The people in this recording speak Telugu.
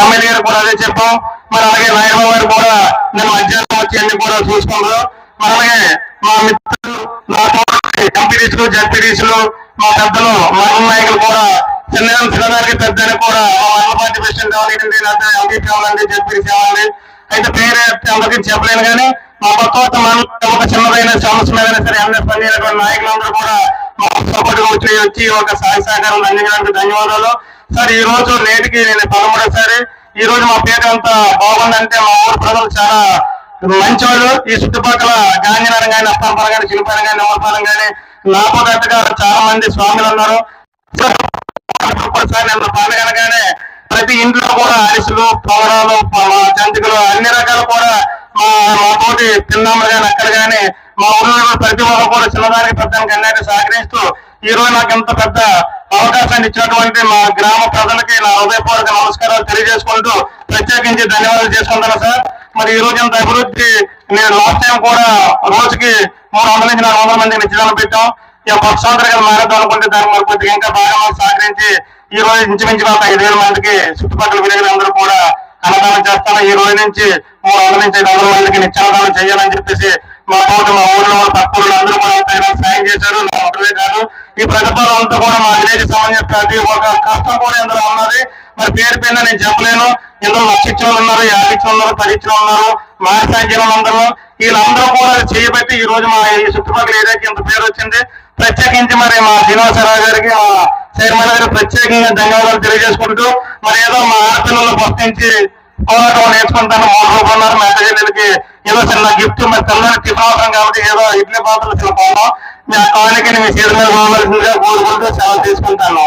ఎమ్మెల్యే గారు కూడా అదే చెప్పాం. మరి అలాగే నాయనమ్మ గారు కూడా నేను మధ్యాహ్నం వచ్చి అన్ని కూడా చూసుకున్నారు. మరి అలాగే మా మిత్రులు నా ఎంపీడీసులు జడ్పీడీసులు మా పెద్దలు మా నాయకులు కూడా చిన్న చిన్నదానికి పెద్దని కూడా మా పార్టీ ప్రెసిడెంట్ అవ్వాలండి లేకపోతే ఎంపీపీ అవ్వాలండి జడ్పీడీసీ అవ్వాలండి అయితే పేరు అందరికీ చెప్పలేను కానీ మా పక్క కొత్త మండలం ఒక చిన్నదైన సమస్య మీద సరే ఎంఎస్ పనిచేయనటువంటి నాయకులందరూ కూడా మా వచ్చి వచ్చి ఒక సహాయ సహకారం అందించడానికి ధన్యవాదాలు. సార్ ఈ రోజు నేటికి నేను పదమూడోసారి ఈ రోజు మా పేరు అంత బాగుందంటే మా ఊరు ప్రజలు చాలా మంచివాళ్ళు ఈ చుట్టుపక్కల గాంధీనగరం కానీ అప్పాపురం కానీ చిలుపాలెం కానీ నిమ్మపాలెం కానీ గారు చాలా మంది స్వాములు ఉన్నారు. సార్ ప్రతి ఇంట్లో కూడా అరిసెలు పవరాలు జంతికలు అన్ని రకాలు కూడా మా తోటి తిన్నాము కానీ అక్కడ కానీ మా ఊళ్ళో ప్రతి ఒక్కరు కూడా చిన్నదానికి పెద్దానికి అన్నిటి సహకరిస్తూ ఈ రోజు నాకు ఇంత పెద్ద అవకాశాన్ని ఇచ్చినటువంటి మా గ్రామ ప్రజలకి నా హృదయపూర్వక నమస్కారాలు తెలియజేసుకుంటూ ప్రత్యేకించి ధన్యవాదాలు చేసుకుంటాను సార్. మరి ఈ రోజు ఇంత అభివృద్ధి నేను లాస్ట్ టైం కూడా రోజుకి మూడు వందల నుంచి నాలుగు వందల మందికి నిశ్చితాలు పెట్టాం. ఇక పక్షాంతరంగా మారద్దాం అనుకుంటే దాని మరి కొద్దిగా ఇంకా బాగా మాకు సహకరించి ఈ రోజు ఇంచుమించు ఒక ఐదు వేల మందికి చుట్టుపక్కల విలేకరులందరూ కూడా అన్నదానం చేస్తాను. ఈ రోజు నుంచి మూడు వందల నుంచి ఐదు వందల మందికి నిత్యాదానం చేయాలని చెప్పేసి మా తోటి మా ఊర్లో వాళ్ళ పక్క ఊర్లో అందరూ కూడా సాయం చేశారు నా ఒకటే కాదు. ఈ ప్రతిపాదన అంతా కూడా మా విలేజ్ సంబంధించిన ప్రతి ఒక్క కష్టం కూడా ఇందులో ఉన్నది. మరి పేరు పైన నేను చెప్పలేను. ఇందులో లక్ష ఇచ్చిన ఉన్నారు యాభై ఉన్నారు పది ఇచ్చిన వాళ్ళు ఉన్నారు మానసాంచిన వాళ్ళందరూ వీళ్ళందరూ కూడా చేయబట్టి ఈ రోజు మా ఈ చుట్టుపక్కల ఏరియాకి ఇంత పేరు వచ్చింది. ప్రత్యేకించి మరి మా శ్రీనివాసరావు గారికి మా చైర్మన్ గారికి ప్రత్యేకంగా ధన్యవాదాలు తెలియజేసుకుంటూ మరి ఏదో మా ఆడపిల్లలు గుర్తించి పోరాటం నేర్చుకుంటాను. మూడు రూపాయలు మా అత్తజల్లికి ఏదో చిన్న గిఫ్ట్ మరి తెల్లని టిఫిన్ అవసరం కాబట్టి ఏదో ఇడ్లీ పాత్రలు చిన్న పోవడం మీ ఆ కాలనీకి మీ చేతి మీద పోవాల్సిందిగా కోరుకుంటూ సెలవు తీసుకుంటాను.